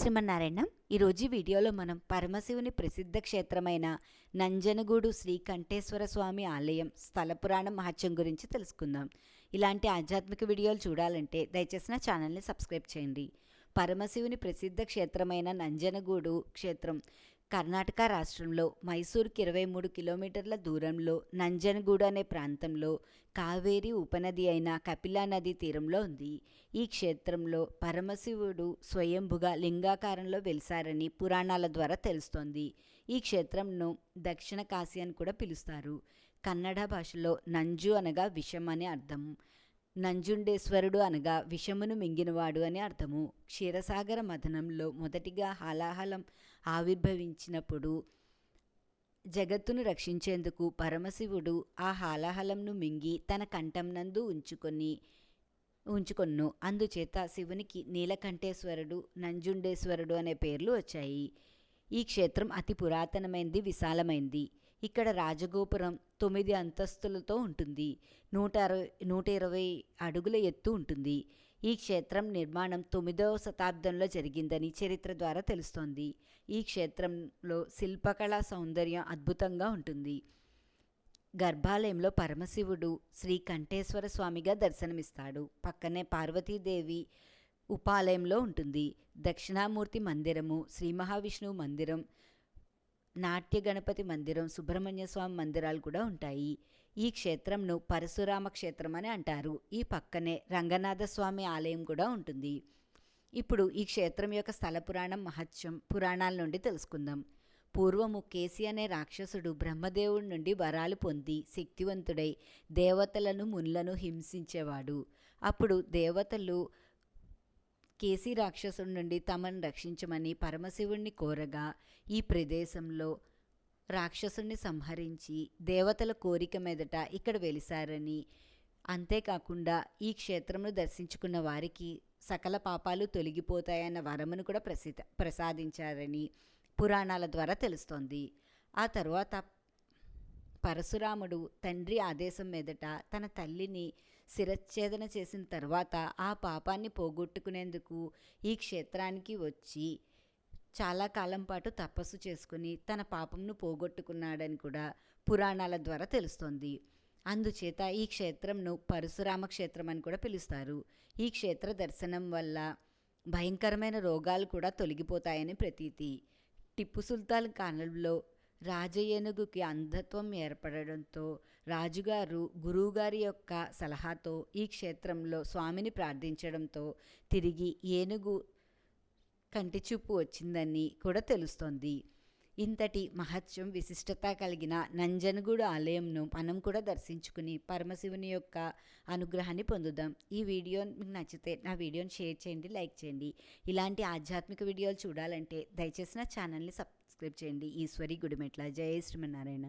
శ్రీమన్నారాయణ. ఈరోజు వీడియోలో మనం పరమశివుని ప్రసిద్ధ క్షేత్రమైన నంజనగూడు శ్రీకంఠేశ్వర స్వామి ఆలయం స్థల పురాణం మహత్యం గురించి తెలుసుకుందాం. ఇలాంటి ఆధ్యాత్మిక వీడియోలు చూడాలంటే దయచేసి నా ఛానల్ని సబ్స్క్రైబ్ చేయండి. పరమశివుని ప్రసిద్ధ క్షేత్రమైన నంజనగూడు క్షేత్రం కర్ణాటక రాష్ట్రంలో మైసూర్కి ఇరవై మూడు కిలోమీటర్ల దూరంలో నంజనగూడు అనే ప్రాంతంలో కావేరి ఉపనది అయిన కపిలా నది తీరంలో ఉంది. ఈ క్షేత్రంలో పరమశివుడు స్వయంభుగా లింగాకారంలో వెలిసారని పురాణాల ద్వారా తెలుస్తోంది. ఈ క్షేత్రంను దక్షిణ కాశీ అని కూడా పిలుస్తారు. కన్నడ భాషలో నంజు అనగా విషం అని అర్థం. నంజుండేశ్వరుడు అనగా విషమును మింగినవాడు అని అర్థము. క్షీరసాగర మథనంలో మొదటిగా హాలాహలం ఆవిర్భవించినప్పుడు జగత్తును రక్షించేందుకు పరమశివుడు ఆ హాలాహలంను మింగి తన కంఠంనందు ఉంచుకొని ఉంచుకొన్ను. అందుచేత శివునికి నీలకంఠేశ్వరుడు నంజుండేశ్వరుడు అనే పేర్లు వచ్చాయి. ఈ క్షేత్రం అతి పురాతనమైంది విశాలమైంది. ఇక్కడ రాజగోపురం తొమ్మిది అంతస్తులతో ఉంటుంది. నూట అరవై నూట ఇరవై అడుగుల ఎత్తు ఉంటుంది. ఈ క్షేత్రం నిర్మాణం తొమ్మిదవ శతాబ్దంలో జరిగిందని చరిత్ర ద్వారా తెలుస్తోంది. ఈ క్షేత్రంలో శిల్పకళా సౌందర్యం అద్భుతంగా ఉంటుంది. గర్భాలయంలో పరమశివుడు శ్రీ కంఠేశ్వర స్వామిగా దర్శనమిస్తాడు. పక్కనే పార్వతీదేవి ఉపాలయంలో ఉంటుంది. దక్షిణామూర్తి మందిరము శ్రీ మహావిష్ణువు మందిరం నాట్య గణపతి మందిరం సుబ్రహ్మణ్య స్వామి మందిరాలు కూడా ఉంటాయి. ఈ క్షేత్రంను పరశురామ క్షేత్రం అని అంటారు. ఈ పక్కనే రంగనాథ స్వామి ఆలయం కూడా ఉంటుంది. ఇప్పుడు ఈ క్షేత్రం యొక్క స్థల పురాణం మహత్యం పురాణాల నుండి తెలుసుకుందాం. పూర్వము కేసి అనే రాక్షసుడు బ్రహ్మదేవుడి నుండి వరాలు పొంది శక్తివంతుడై దేవతలను మునులను హింసించేవాడు. అప్పుడు దేవతలు కేసీ రాక్షసుడి నుండి తమను రక్షించమని పరమశివుణ్ణి కోరగా ఈ ప్రదేశంలో రాక్షసుని సంహరించి దేవతల కోరిక మీదట ఇక్కడ వెలిసారని అంతేకాకుండా ఈ క్షేత్రంను దర్శించుకున్న వారికి సకల పాపాలు తొలగిపోతాయన్న వరమును కూడా ప్రసిద్ధ ప్రసాదించారని పురాణాల ద్వారా తెలుస్తోంది. ఆ తర్వాత పరశురాముడు తండ్రి ఆదేశం మీదట తన తల్లిని శిరచ్ఛేదన చేసిన తర్వాత ఆ పాపాన్ని పోగొట్టుకునేందుకు ఈ క్షేత్రానికి వచ్చి చాలా కాలం పాటు తపస్సు చేసుకుని తన పాపంను పోగొట్టుకున్నాడని కూడా పురాణాల ద్వారా తెలుస్తోంది. అందుచేత ఈ క్షేత్రంను పరశురామ క్షేత్రం అని కూడా పిలుస్తారు. ఈ క్షేత్ర దర్శనం వల్ల భయంకరమైన రోగాలు కూడా తొలగిపోతాయని ప్రతీతి. టిప్పు సుల్తాన్ కాలంలో రాజయేనుగుకి అంధత్వం ఏర్పడడంతో రాజుగారు గురువుగారి యొక్క సలహాతో ఈ క్షేత్రంలో స్వామిని ప్రార్థించడంతో తిరిగి ఏనుగు కంటిచూపు వచ్చిందని కూడా తెలుస్తోంది. ఇంతటి మహత్యం విశిష్టత కలిగిన నంజనగూడు ఆలయంను మనం కూడా దర్శించుకుని పరమశివుని యొక్క అనుగ్రహాన్ని పొందుదాం. ఈ వీడియో మీకు నచ్చితే నా వీడియోని షేర్ చేయండి లైక్ చేయండి. ఇలాంటి ఆధ్యాత్మిక వీడియోలు చూడాలంటే దయచేసి నా ఛానల్ని సబ్స్క్రైబ్ చేయండి. ఈశ్వరి గుడిమెట్ల. జయ శ్రీమన్నారాయణ.